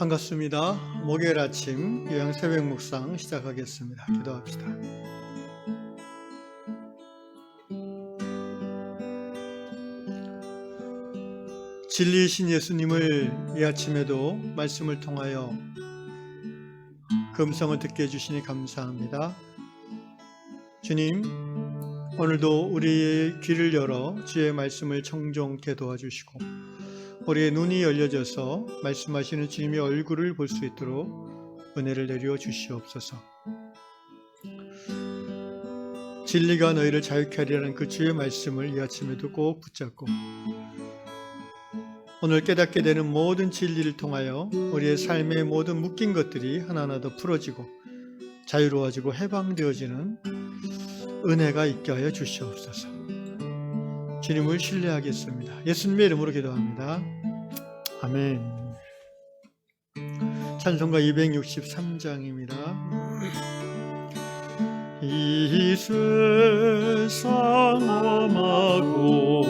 반갑습니다. 목요일 아침 요양 새벽 묵상 시작하겠습니다. 기도합시다. 진리이신 예수님을 이 아침에도 말씀을 통하여 금성을 듣게 해주시니 감사합니다. 주님, 오늘도 우리의 귀를 열어 주의 말씀을 청종케 도와주시고 우리의 눈이 열려져서 말씀하시는 주님의 얼굴을 볼 수 있도록 은혜를 내려 주시옵소서. 진리가 너희를 자유케 하리라는 그 주의 말씀을 이 아침에도 꼭 붙잡고 오늘 깨닫게 되는 모든 진리를 통하여 우리의 삶의 모든 묶인 것들이 하나하나 더 풀어지고 자유로워지고 해방되어지는 은혜가 있게 하여 주시옵소서. 주님을 신뢰하겠습니다. 예수님의 이름으로 기도합니다. 아멘. 찬송가 263장입니다. 이 세상 엄하고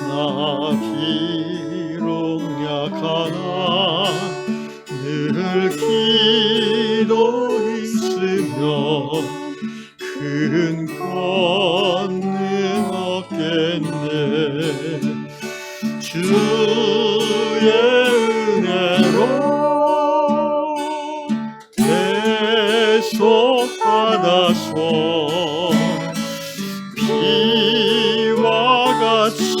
나 비록 약하나 늘 기도 있으며 큰 권능 얻겠네 주의 은혜로 계속 받아서 피와 같이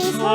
Christmas.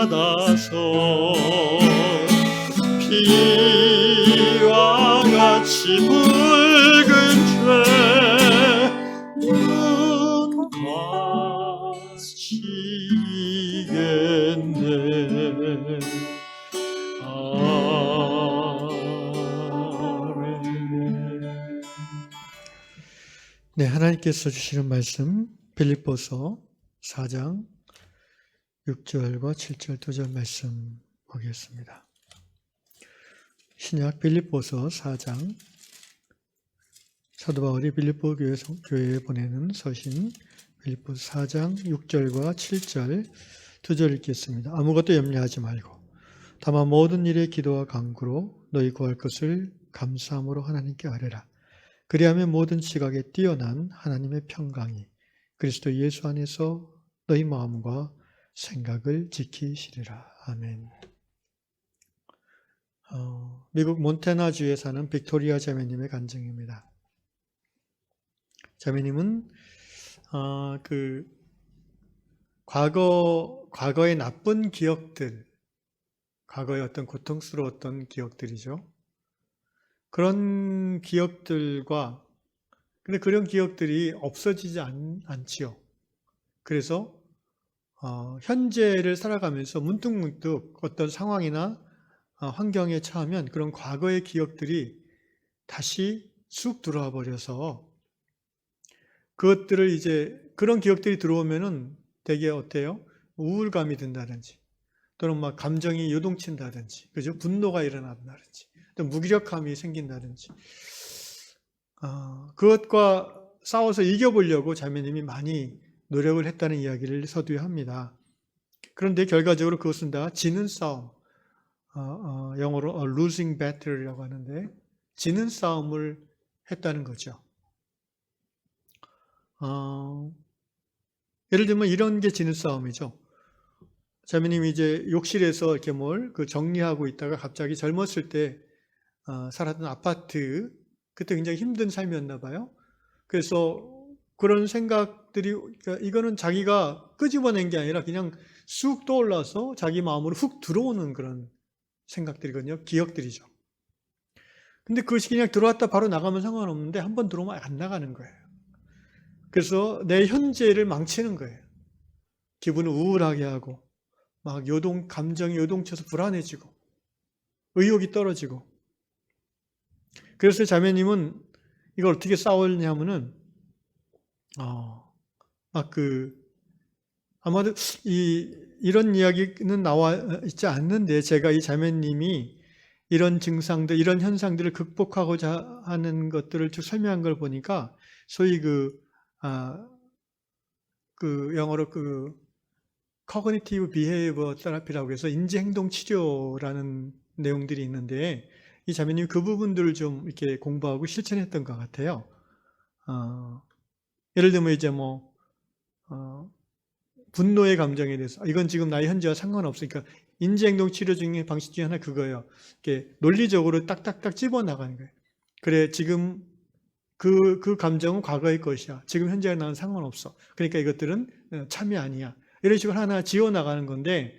받아서 피와 같이 하나님께서 주시는 말씀 빌립보서 4장 6절과 7절 두 절 말씀 보겠습니다. 신약 빌립보서 4장 사도 바울이 빌립보 교회, 교회에 보내는 서신 빌립보서 4장 6절과 7절 두 절 읽겠습니다. 아무것도 염려하지 말고 다만 모든 일에 기도와 간구로 너희 구할 것을 감사함으로 하나님께 아뢰라. 그리하면 모든 지각에 뛰어난 하나님의 평강이 그리스도 예수 안에서 너희 마음과 생각을 지키시리라. 아멘. 어, 미국 몬테나주에 사는 빅토리아 자매님의 간증입니다. 자매님은 어, 그 과거 과거의 나쁜 기억들, 과거의 어떤 고통스러웠던 기억들이죠. 그런 기억들과 근데 그런 기억들이 없어지지 않, 않지요. 그래서 어, 현재를 살아가면서 문득문득 어떤 상황이나 어, 환경에 처하면 그런 과거의 기억들이 다시 쑥 들어와 버려서 그것들을 이제 그런 기억들이 들어오면은 되게 어때요? 우울감이 든다든지 또는 막 감정이 요동친다든지 그죠? 분노가 일어난다든지 또 무기력함이 생긴다든지 어, 그것과 싸워서 이겨보려고 자매님이 많이 노력을 했다는 이야기를 서두에 합니다. 그런데 결과적으로 그것은 다 지는 싸움, 어, 어, 영어로 a losing battle이라고 하는데 지는 싸움을 했다는 거죠. 어, 예를 들면 이런 게 지는 싸움이죠. 자매님이 이제 욕실에서 이렇게 뭘 그 정리하고 있다가 갑자기 젊었을 때 어, 살았던 아파트 그때 굉장히 힘든 삶이었나 봐요. 그래서 그런 생각들이 그러니까 이거는 자기가 끄집어낸 게 아니라 그냥 쑥 떠올라서 자기 마음으로 훅 들어오는 그런 생각들이거든요. 기억들이죠. 근데 그것이 그냥 들어왔다 바로 나가면 상관없는데 한 번 들어오면 안 나가는 거예요. 그래서 내 현재를 망치는 거예요. 기분을 우울하게 하고 막 요동 감정이 요동쳐서 불안해지고 의욕이 떨어지고 그래서 자매님은 이걸 어떻게 싸웠냐면은 어, 막그 아마도 이 이런 이야기는 나와 있지 않는데 제가 이 자매님이 이런 증상들, 이런 현상들을 극복하고자 하는 것들을 쭉 설명한 걸 보니까 소위 그, 아, 그 영어로 그 cognitive behavior therapy라고 해서 인지행동 치료라는 내용들이 있는데 이 자매님이 그 부분들을 좀 이렇게 공부하고 실천했던 것 같아요. 어, 예를 들면 이제 뭐 어, 분노의 감정에 대해서 이건 지금 나의 현재와 상관없으니까 인지행동 치료 중에 방식 중에 하나 그거예요. 이렇게 논리적으로 딱딱딱 집어 나가는 거예요. 그래 지금 그, 그 감정은 과거의 것이야. 지금 현재와 나는 상관없어. 그러니까 이것들은 참이 아니야. 이런 식으로 하나 지워 나가는 건데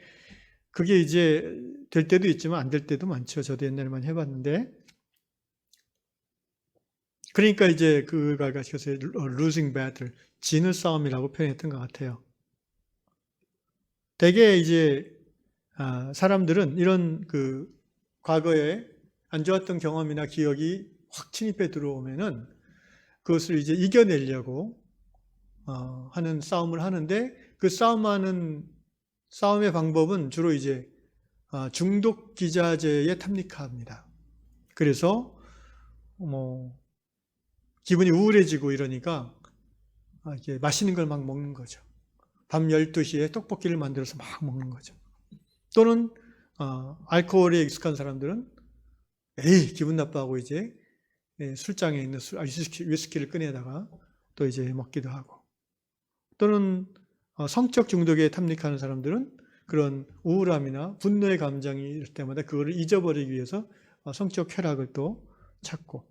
그게 이제 될 때도 있지만 안 될 때도 많죠. 저도 옛날에 많이 해봤는데 그러니까 이제 그가 가셔서 losing battle, 지는 싸움이라고 표현했던 것 같아요. 대개 이제 아, 사람들은 이런 그 과거에 안 좋았던 경험이나 기억이 확 침입해 들어오면은 그것을 이제 이겨내려고 어, 하는 싸움을 하는데 그 싸움하는 싸움의 방법은 주로 이제 아, 중독 기자재에 탐닉합니다. 그래서 뭐 기분이 우울해지고 이러니까 아, 이렇게 맛있는 걸 막 먹는 거죠. 밤 12시에 떡볶이를 만들어서 막 먹는 거죠. 또는 어, 알코올에 익숙한 사람들은 에이 기분 나빠하고 이제 예, 술장에 있는 술, 아, 위스키, 위스키를 꺼내다가 또 이제 먹기도 하고 또는 어, 성적 중독에 탐닉하는 사람들은 그런 우울함이나 분노의 감정이 일 때마다 그거를 잊어버리기 위해서 어, 성적 쾌락을 또 찾고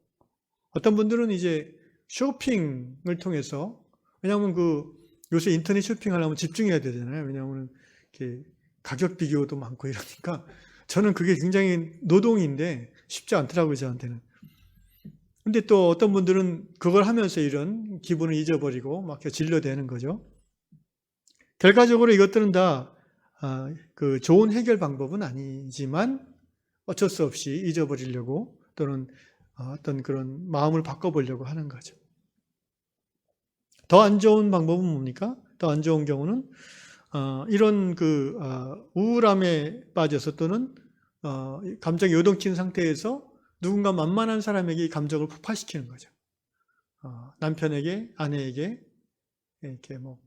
어떤 분들은 이제 쇼핑을 통해서 왜냐하면 그 요새 인터넷 쇼핑하려면 집중해야 되잖아요. 왜냐하면 이렇게 가격 비교도 많고 이러니까 저는 그게 굉장히 노동인데 쉽지 않더라고요 저한테는. 근데 또 어떤 분들은 그걸 하면서 이런 기분을 잊어버리고 막 진료되는 거죠. 결과적으로 이것들은 다 그 좋은 해결 방법은 아니지만 어쩔 수 없이 잊어버리려고 또는 어떤 그런 마음을 바꿔보려고 하는 거죠. 더 안 좋은 방법은 뭡니까? 더 안 좋은 경우는 어, 이런 그 어, 우울함에 빠져서 또는 어, 감정이 요동친 상태에서 누군가 만만한 사람에게 이 감정을 폭발시키는 거죠. 어, 남편에게, 아내에게 이렇게 뭐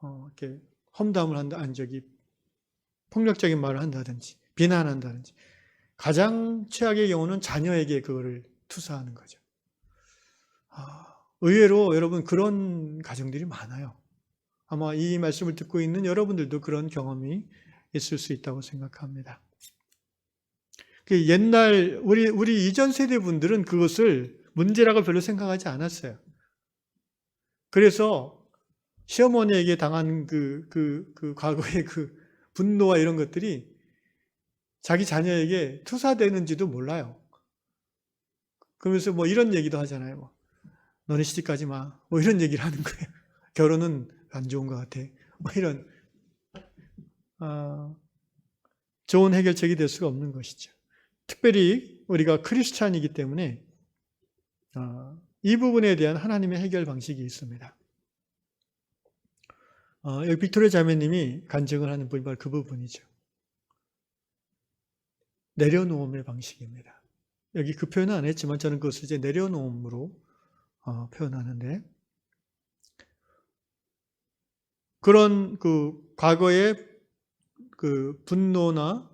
어, 이렇게 험담을 한다, 한 적이 폭력적인 말을 한다든지 비난한다든지 가장 최악의 경우는 자녀에게 그거를 투사하는 거죠. 아, 의외로 여러분 그런 가정들이 많아요. 아마 이 말씀을 듣고 있는 여러분들도 그런 경험이 있을 수 있다고 생각합니다. 그 옛날 우리 우리 이전 세대 분들은 그것을 문제라고 별로 생각하지 않았어요. 그래서 시어머니에게 당한 그, 그, 그 과거의 그 분노와 이런 것들이 자기 자녀에게 투사되는지도 몰라요. 그러면서 뭐 이런 얘기도 하잖아요. 뭐, 너네 시집 가지 마. 뭐 이런 얘기를 하는 거예요. 결혼은 안 좋은 것 같아. 뭐 이런. 어, 좋은 해결책이 될 수가 없는 것이죠. 특별히 우리가 크리스찬이기 때문에 어, 이 부분에 대한 하나님의 해결 방식이 있습니다. 어, 여기 빅토리아 자매님이 간증을 하는 부분이 바로 그 부분이죠. 내려놓음의 방식입니다. 여기 그 표현은 안 했지만 저는 그것을 이제 내려놓음으로 어, 표현하는데 그런 그 과거의 그 분노나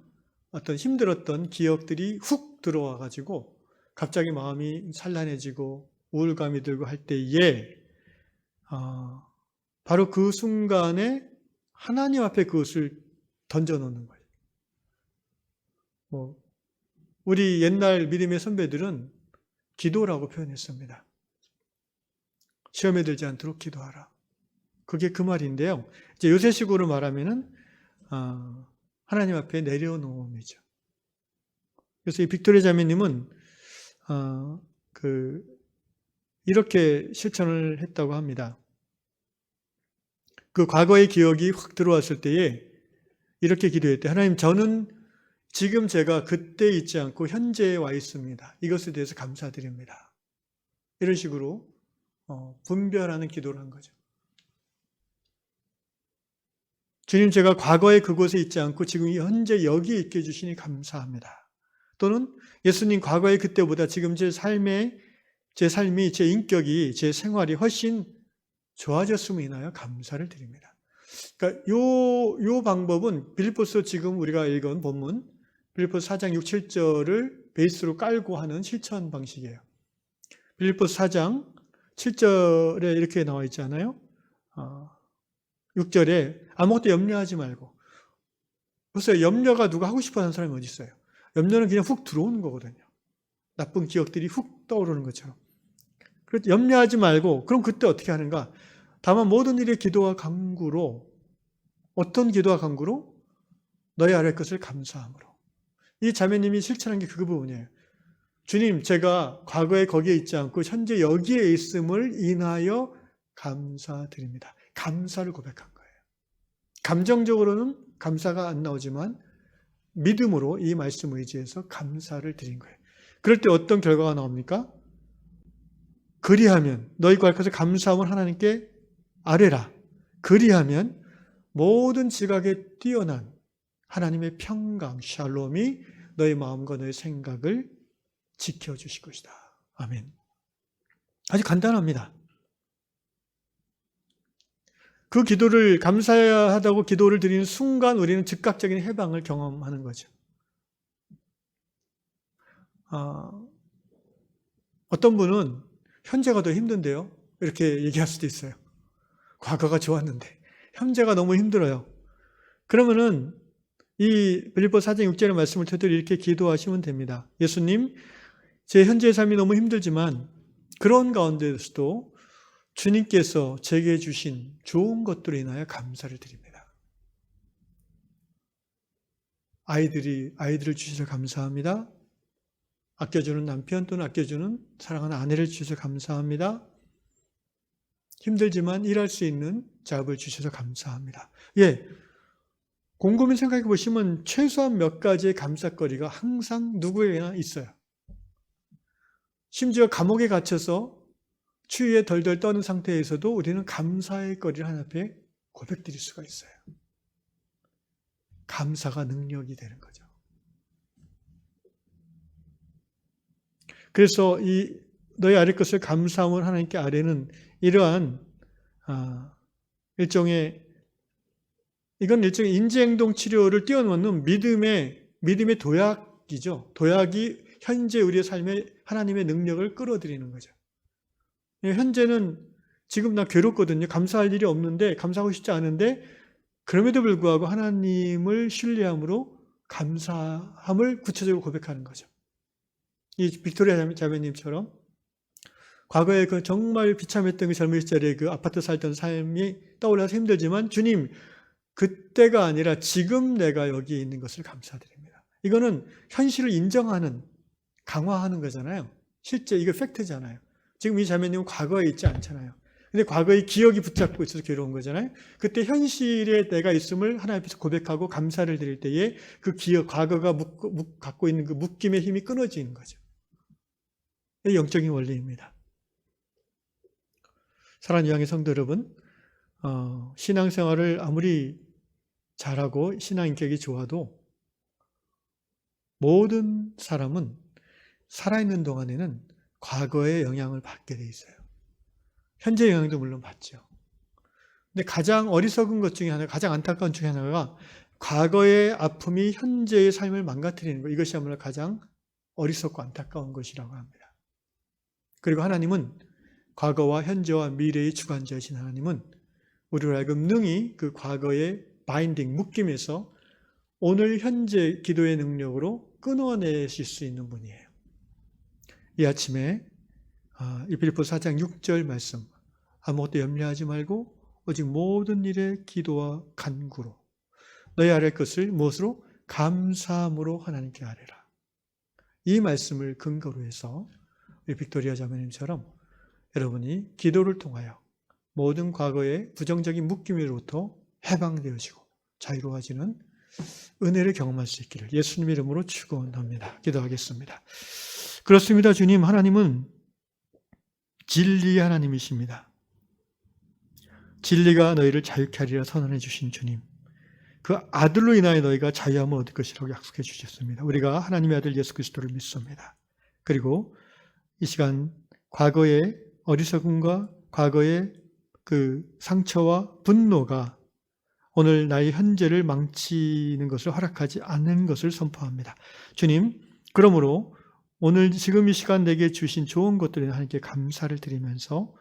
어떤 힘들었던 기억들이 훅 들어와 가지고 갑자기 마음이 산란해지고 우울감이 들고 할 때에 어, 바로 그 순간에 하나님 앞에 그것을 던져놓는 거예요. 뭐 우리 옛날 믿음의 선배들은 기도라고 표현했습니다. 시험에 들지 않도록 기도하라. 그게 그 말인데요. 이제 요새식으로 말하면은 어, 하나님 앞에 내려놓음이죠. 그래서 이 빅토리아 자매님은 어, 그 이렇게 실천을 했다고 합니다. 그 과거의 기억이 확 들어왔을 때에 이렇게 기도했대. 하나님, 저는 지금 제가 그때 있지 않고 현재에 와 있습니다. 이것에 대해서 감사드립니다. 이런 식으로 어, 분별하는 기도를 한 거죠. 주님, 제가 과거에 그곳에 있지 않고 지금 현재 여기 있게 해주시니 감사합니다. 또는 예수님, 과거의 그때보다 지금 제 삶의 제 삶이, 제 인격이, 제 생활이 훨씬 좋아졌음을 인하여 감사를 드립니다. 그러니까 요, 요 방법은 빌리포스 지금 우리가 읽은 본문, 빌리포스 4장 6, 7절을 베이스로 깔고 하는 실천 방식이에요. 빌리포스 4장 7절에 이렇게 나와 있잖아요. 어, 6절에 아무것도 염려하지 말고. 글쎄요, 염려가 누가 하고 싶어 하는 사람이 어디 있어요? 염려는 그냥 훅 들어오는 거거든요. 나쁜 기억들이 훅 떠오르는 것처럼. 염려하지 말고, 그럼 그때 어떻게 하는가? 다만 모든 일의 기도와 강구로, 어떤 기도와 강구로? 너희 아래 것을 감사함으로. 이 자매님이 실천한 게 그 부분이에요. 주님, 제가 과거에 거기에 있지 않고 현재 여기에 있음을 인하여 감사드립니다. 감사를 고백한 거예요. 감정적으로는 감사가 안 나오지만 믿음으로 이 말씀 의지해서 감사를 드린 거예요. 그럴 때 어떤 결과가 나옵니까? 그리하면 너희 과학에서 감사함을 하나님께 아뢰라. 그리하면 모든 지각에 뛰어난 하나님의 평강, 샬롬이 너희 마음과 너희 생각을 지켜 주실 것이다. 아멘. 아주 간단합니다. 그 기도를 감사하다고 기도를 드리는 순간 우리는 즉각적인 해방을 경험하는 거죠. 아, 어떤 분은 현재가 더 힘든데요. 이렇게 얘기할 수도 있어요. 과거가 좋았는데 현재가 너무 힘들어요. 그러면은 이 빌립보 4장 6절의 말씀을 토대로 이렇게 기도하시면 됩니다. 예수님, 제 현재의 삶이 너무 힘들지만 그런 가운데서도 주님께서 제게 주신 좋은 것들로 인하여 감사를 드립니다. 아이들이 아이들을 주셔서 감사합니다. 아껴주는 남편 또는 아껴주는 사랑하는 아내를 주셔서 감사합니다. 힘들지만 일할 수 있는 잡을 주셔서 감사합니다. 예. 곰곰이 생각해 보시면 최소한 몇 가지의 감사거리가 항상 누구에게나 있어요. 심지어 감옥에 갇혀서 추위에 덜덜 떠는 상태에서도 우리는 감사의 거리를 하나님 앞에 고백드릴 수가 있어요. 감사가 능력이 되는 거죠. 그래서 이 너희 아래 것을 감사함을 하나님께 아래는 이러한 아, 일종의 이건 일종의 인지행동 치료를 뛰어넘는 믿음의 믿음의 도약이죠. 도약이 현재 우리의 삶에 하나님의 능력을 끌어들이는 거죠. 예, 현재는 지금 나 괴롭거든요. 감사할 일이 없는데 감사하고 싶지 않은데 그럼에도 불구하고 하나님을 신뢰함으로 감사함을 구체적으로 고백하는 거죠. 이 빅토리아 자매님처럼 과거에 그 정말 비참했던 그 젊은 시절에 그 아파트 살던 삶이 떠올라서 힘들지만 주님 그때가 아니라 지금 내가 여기 있는 것을 감사드립니다. 이거는 현실을 인정하는 강화하는 거잖아요. 실제 이거 팩트잖아요. 지금 이 자매님은 과거에 있지 않잖아요. 근데 과거의 기억이 붙잡고 있어서 괴로운 거잖아요. 그때 현실에 내가 있음을 하나님 앞에서 고백하고 감사를 드릴 때에 그 기억, 과거가 묶, 묶, 갖고 있는 그 묶임의 힘이 끊어지는 거죠. 영적인 원리입니다. 사랑하는 유양의 성도 여러분, 어, 신앙생활을 아무리 잘하고 신앙인격이 좋아도 모든 사람은 살아있는 동안에는 과거의 영향을 받게 돼 있어요. 현재 영향도 물론 받죠. 근데 가장 어리석은 것 중에 하나, 가장 안타까운 중에 하나가 과거의 아픔이 현재의 삶을 망가뜨리는 것. 이것이야말로 가장 어리석고 안타까운 것이라고 합니다. 그리고 하나님은 과거와 현재와 미래의 주관자이신 하나님은 우리로 하여금 능히 그 과거의 바인딩, 묶임에서 오늘 현재 기도의 능력으로 끊어내실 수 있는 분이에요. 이 아침에 아, 이 빌립보 4장 6절 말씀 아무것도 염려하지 말고 오직 모든 일에 기도와 간구로 너희 아랠 것을 무엇으로 감사함으로 하나님께 아뢰라. 이 말씀을 근거로 해서 빅토리아 자매님처럼 여러분이 기도를 통하여 모든 과거의 부정적인 묶임으로부터 해방되어지고 자유로워지는 은혜를 경험할 수 있기를 예수님 이름으로 축원합니다. 기도하겠습니다. 그렇습니다. 주님 하나님은 진리의 하나님이십니다. 진리가 너희를 자유케 하리라 선언해 주신 주님. 그 아들로 인하여 너희가 자유함을 얻을 것이라고 약속해 주셨습니다. 우리가 하나님의 아들 예수 그리스도를 믿습니다. 그리고 이 시간 과거의 어리석음과 과거의 그 상처와 분노가 오늘 나의 현재를 망치는 것을 허락하지 않는 것을 선포합니다. 주님, 그러므로 오늘 지금 이 시간 내게 주신 좋은 것들에 하나님께 감사를 드리면서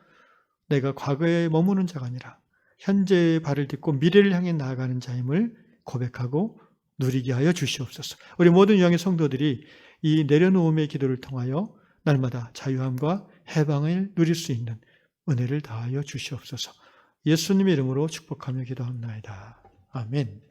내가 과거에 머무는 자가 아니라 현재의 발을 딛고 미래를 향해 나아가는 자임을 고백하고 누리게 하여 주시옵소서. 우리 모든 유양의 성도들이 이 내려놓음의 기도를 통하여 날마다 자유함과 해방을 누릴 수 있는 은혜를 다하여 주시옵소서. 예수님의 이름으로 축복하며 기도합나이다. 아멘.